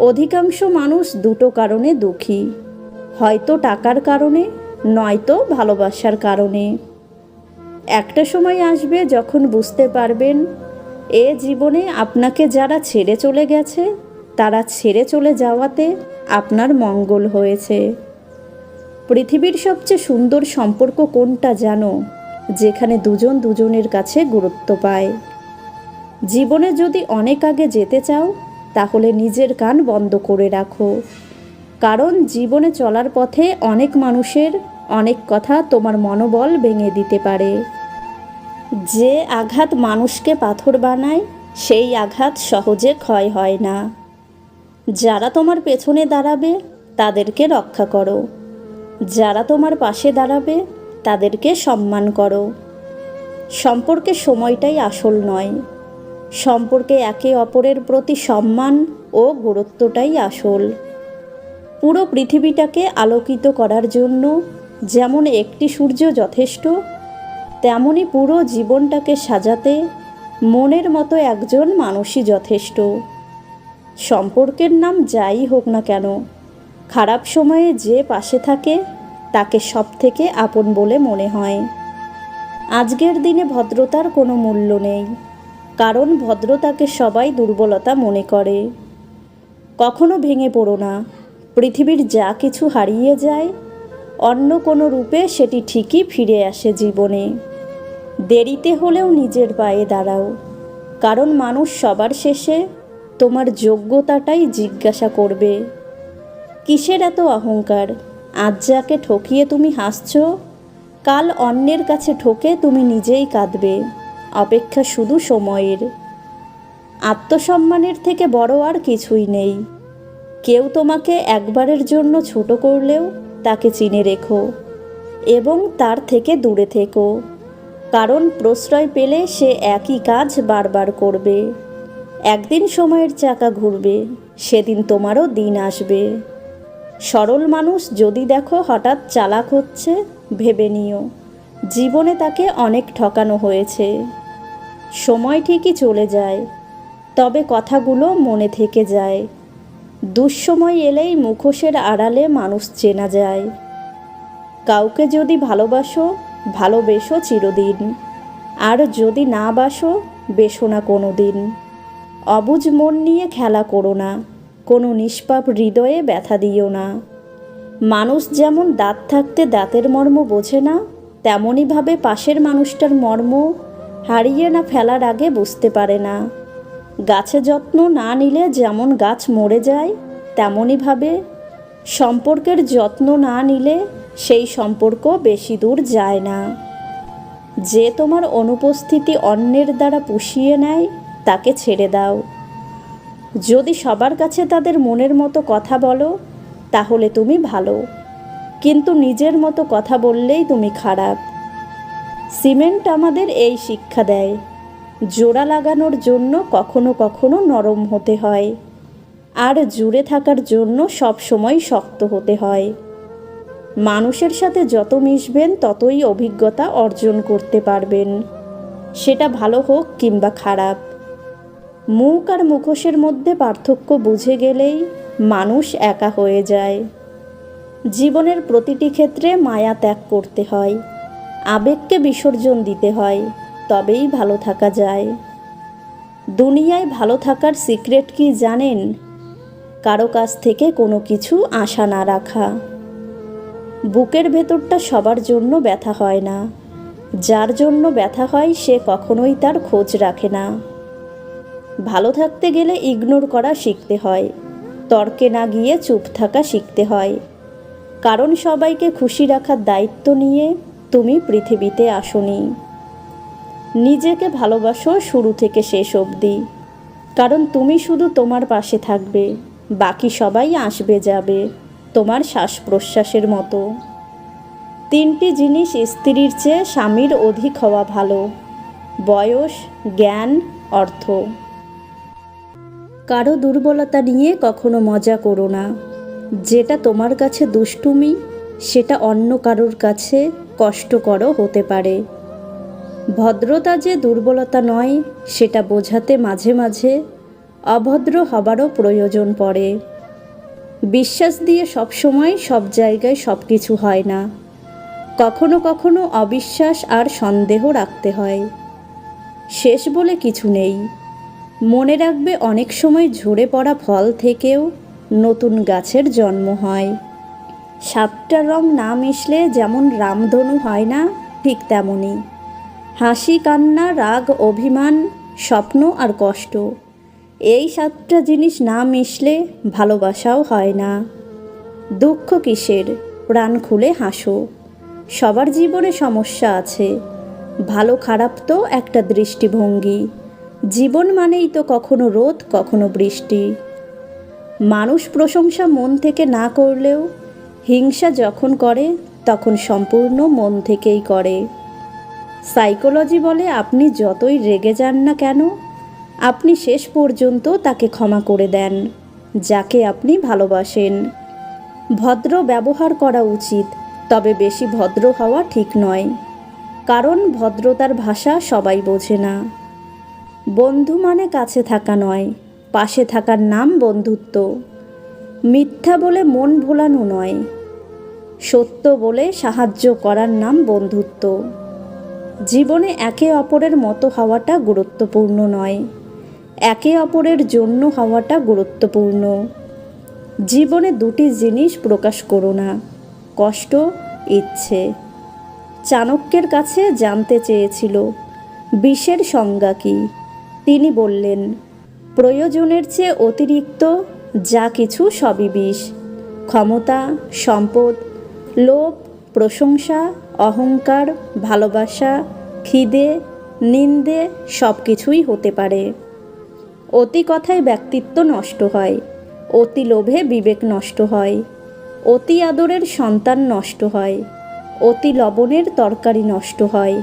অধিকাংশ মানুষ দুটো কারণে দুঃখী। হয়তো টাকার কারণে, নয়তো ভালোবাসার কারণে। একটা সময় আসবে যখন বুঝতে পারবেন, এ জীবনে আপনাকে যারা ছেড়ে চলে গেছে, তারা ছেড়ে চলে যাওয়াতে আপনার মঙ্গল হয়েছে। পৃথিবীর সবচেয়ে সুন্দর সম্পর্ক কোনটা জানো? যেখানে দুজন দুজনের কাছে গুরুত্ব পায়। জীবনে যদি অনেক আগে যেতে চাও তাহলে নিজের কান বন্ধ করে রাখো। কারণ জীবনে চলার পথে অনেক মানুষের অনেক কথা তোমার মনোবল ভেঙে দিতে পারে। যে আঘাত মানুষকে পাথর বানায়, সেই আঘাত সহজে ক্ষয় হয় না। যারা তোমার পেছনে দাঁড়াবে, তাদেরকে রক্ষা করো। যারা তোমার পাশে দাঁড়াবে, তাদেরকে সম্মান করো। সম্পর্কে সময়টাই আসল নয়। সম্পর্কে একে অপরের প্রতি সম্মান ও গুরুত্বটাই আসল। পুরো পৃথিবীটাকে আলোকিত করার জন্য যেমন একটি সূর্য যথেষ্ট, তেমনি পুরো জীবনটাকে সাজাতে মনের মতো একজন মানুষই যথেষ্ট। সম্পর্কের নাম যাই হোক না কেন, খারাপ সময়ে যে পাশে থাকে তাকে সব থেকে আপন বলে মনে হয়। আজকের দিনে ভদ্রতার কোনো মূল্য নেই। কারণ ভদ্রতাকে সবাই দুর্বলতা মনে করে। কখনো ভেঙে পড়ো না। পৃথিবীর যা কিছু হারিয়ে যায়, অন্য কোনো রূপে সেটি ঠিকই ফিরে আসে জীবনে। দেরিতে হলেও নিজের পায়ে দাঁড়াও। কারণ মানুষ সবার শেষে তোমার যোগ্যতাটাই জিজ্ঞাসা করবে। কিসের এত অহংকার? আজ যাকে ঠকিয়ে তুমি হাসছ, কাল অন্যের কাছে ঠকে তুমি নিজেই কাঁদবে। অপেক্ষা শুধু সময়ের। আত্মসম্মানের থেকে বড় আর কিছুই নেই। কেউ তোমাকে একবারের জন্য ছোট করলেও তাকে চিনে রেখো এবং তার থেকে দূরে থেকো। কারণ প্রশ্রয় পেলে সে একই কাজ বারবার করবে। একদিন সময়ের চাকা ঘুরবে, সেদিন তোমারও দিন আসবে। সরল মানুষ যদি দেখো হঠাৎ চালাক হচ্ছে, ভেবে নিও। জীবনে তাকে অনেক ঠকানো হয়েছে। সময় ঠিকই চলে যায়, তবে কথাগুলো মনে থেকে যায়। দুঃসময় এলেই মুখোশের আড়ালে মানুষ চেনা যায়। কাউকে যদি ভালোবাসো, ভালোবেসো চিরদিন, আর যদি না বাসো, বেসো না কোনো দিন অবুজ মন নিয়ে খেলা করো না, কোনো নিষ্পাপ হৃদয়ে ব্যথা দিও না। মানুষ যেমন দাঁত থাকতে দাঁতের মর্ম বোঝে না, তেমনইভাবে পাশের মানুষটার মর্ম হারিয়ে না ফেলার আগে বুঝতে পারে না। গাছে যত্ন না নিলে যেমন গাছ মরে যায়, তেমনইভাবে সম্পর্কের যত্ন না নিলে সেই সম্পর্ক বেশি দূর যায় না। যে তোমার অনুপস্থিতি অন্যের দ্বারা পুষিয়ে নেয়, তাকে ছেড়ে দাও। যদি সবার কাছে তাদের মনের মতো কথা বলো, তাহলে তুমি ভালো। কিন্তু নিজের মতো কথা বললেই তুমি খারাপ। সিমেন্ট আমাদের এই শিক্ষা দেয়। জোড়া লাগানোর জন্য কখনো কখনো নরম হতে হয়। আর জুড়ে থাকার জন্য সব সময় শক্ত হতে হয়। মানুষের সাথে যত মিশবেন, ততই অভিজ্ঞতা অর্জন করতে পারবেন। সেটা ভালো হোক কিংবা খারাপ। মুখ আর মুখোশের মধ্যে পার্থক্য বুঝে গেলেই মানুষ একা হয়ে যায়। জীবনের প্রতিটি ক্ষেত্রে মায়া ত্যাগ করতে হয়। আবেগকে বিসর্জন দিতে হয়, তবেই ভালো থাকা যায়। দুনিয়ায় ভালো থাকার সিক্রেট কি জানেন? কারও কাছ থেকে কোনো কিছু আশা না রাখা। বুকের ভেতরটা সবার জন্য ব্যথা হয় না। যার জন্য ব্যথা হয়, সে কখনোই তার খোঁজ রাখে না। ভালো থাকতে গেলে ইগনোর করা শিখতে হয়, তর্কে না গিয়ে চুপ থাকা শিখতে হয়। কারণ সবাইকে খুশি রাখার দায়িত্ব নিয়ে তুমি পৃথিবীতে আসনি। নিজেকে ভালোবাসো শুরু থেকে শেষ অবধি। কারণ তুমি শুধু তোমার পাশে থাকবে, বাকি সবাই আসবে যাবে, তোমার শ্বাস প্রশ্বাসের মতো। তিনটি জিনিস স্ত্রীর চেয়ে স্বামীর অধিক হওয়া ভালো, বয়স, জ্ঞান, অর্থ। কারও দুর্বলতা নিয়ে কখনো মজা করো না। যেটা তোমার কাছে দুষ্টুমি, সেটা অন্য কারোর কাছে কষ্টকরও হতে পারে। ভদ্রতা যে দুর্বলতা নয়, সেটা বোঝাতে মাঝে মাঝে অভদ্র হবারও প্রয়োজন পড়ে। বিশ্বাস দিয়ে সবসময় সব জায়গায় সব কিছু হয় না। কখনো কখনো অবিশ্বাস আর সন্দেহ রাখতে হয়। শেষ বলে কিছু নেই। মনে রাখবে অনেক সময় ঝরে পড়া ফল থেকেও নতুন গাছের জন্ম হয়। সাতটা রং না মিশলে যেমন রামধনু হয় না, ঠিক তেমনই হাসি, কান্না, রাগ, অভিমান, স্বপ্ন আর কষ্ট, এই সাতটা জিনিস না মিশলে ভালোবাসাও হয় না। দুঃখ কিসের? প্রাণ খুলে হাসো। সবার জীবনে সমস্যা আছে। ভালো খারাপ তো একটা দৃষ্টিভঙ্গি। জীবন মানেই তো কখনো রোদ, কখনো বৃষ্টি। মানুষ প্রশংসা মন থেকে না করলেও হিংসা যখন করে, তখন সম্পূর্ণ মন থেকেই করে। সাইকোলজি বলে আপনি যতই রেগে যান না কেন, আপনি শেষ পর্যন্ত তাকে ক্ষমা করে দেন, যাকে আপনি ভালোবাসেন। ভদ্র ব্যবহার করা উচিত, তবে বেশি ভদ্র হওয়া ঠিক নয়। কারণ ভদ্রতার ভাষা সবাই বোঝে না। বন্ধু মানে কাছে থাকা নয়, পাশে থাকার নাম বন্ধুত্ব। মিথ্যা বলে মন ভোলানো নয়। সত্য বলে সাহায্য করার নাম বন্ধুত্ব। জীবনে একে অপরের মতো হওয়াটা গুরুত্বপূর্ণ নয়। একে অপরের জন্য হওয়াটা গুরুত্বপূর্ণ। জীবনে দুটি জিনিস প্রকাশ করো না, কষ্ট, ইচ্ছে। চাণক্যের কাছে জানতে চেয়েছিল, বিষের সংজ্ঞা কী? তিনি বললেন, প্রয়োজনের চেয়ে অতিরিক্ত যা কিছু সবই বিষ। ক্ষমতা, সম্পদ লোভ, প্রশংসা, অহংকার, ভালোবাসা, খিদে, নিন্দে সব কিছুই হতে পারে। অতি কথায় ব্যক্তিত্ব নষ্ট হয়, অতি লোভে বিবেক নষ্ট হয়, অতি আদরের সন্তান নষ্ট হয়, অতি লবণের তরকারি নষ্ট হয়,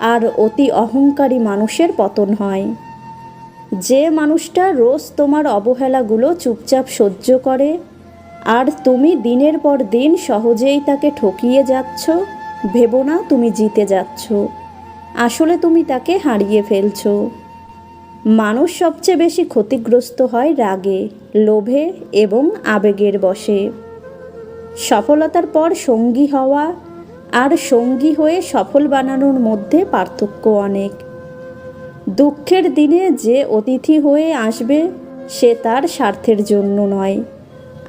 আর অতি অহংকারী মানুষের পতন হয়। যে মানুষটা রোজ তোমার অবহেলাগুলো চুপচাপ সহ্য করে আর তুমি দিনের পর দিন সহজেই তাকে ঠকিয়ে যাচ্ছ, ভেবো না তুমি জিতে যাচ্ছ। আসলে তুমি তাকে হারিয়ে ফেলছো। মানুষ সবচেয়ে বেশি ক্ষতিগ্রস্ত হয় রাগে, লোভে এবং আবেগের বশে। সফলতার পর সঙ্গী হওয়া আর সঙ্গী হয়ে সফল বানানোর মধ্যে পার্থক্য অনেক। দুঃখের দিনে যে অতিথি হয়ে আসবে, সে তার স্বার্থের জন্য নয়।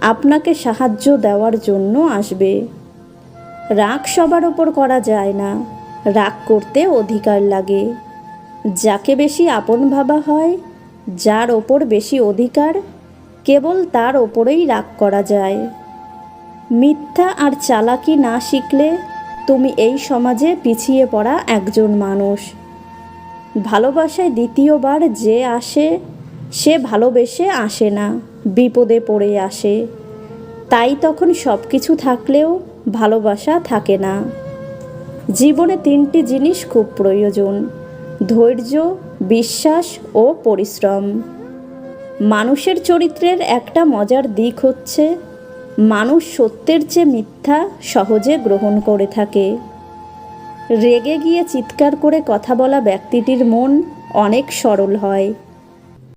আপনাকে সাহায্য দেওয়ার জন্য আসবে। রাগ সবার ওপর করা যায় না। রাগ করতে অধিকার লাগে। যাকে বেশি আপন ভাবা হয়, যার ওপর বেশি অধিকার, কেবল তার ওপরেই রাগ করা যায়। মিথ্যা আর চালাকি না শিখলে তুমি এই সমাজে পিছিয়ে পড়া একজন মানুষ। ভালোবাসায় দ্বিতীয়বার যে আসে, সে ভালোবেসে আসে না। বিপদে পড়ে আসে। তাই তখন সব কিছু থাকলেও ভালোবাসা থাকে না। জীবনে তিনটি জিনিস খুব প্রয়োজন, ধৈর্য, বিশ্বাস ও পরিশ্রম। মানুষের চরিত্রের একটা মজার দিক হচ্ছে, মানুষ সত্যের চেয়ে মিথ্যা সহজে গ্রহণ করে থাকে। রেগে গিয়ে চিৎকার করে কথা বলা ব্যক্তিটির মন অনেক সরল হয়।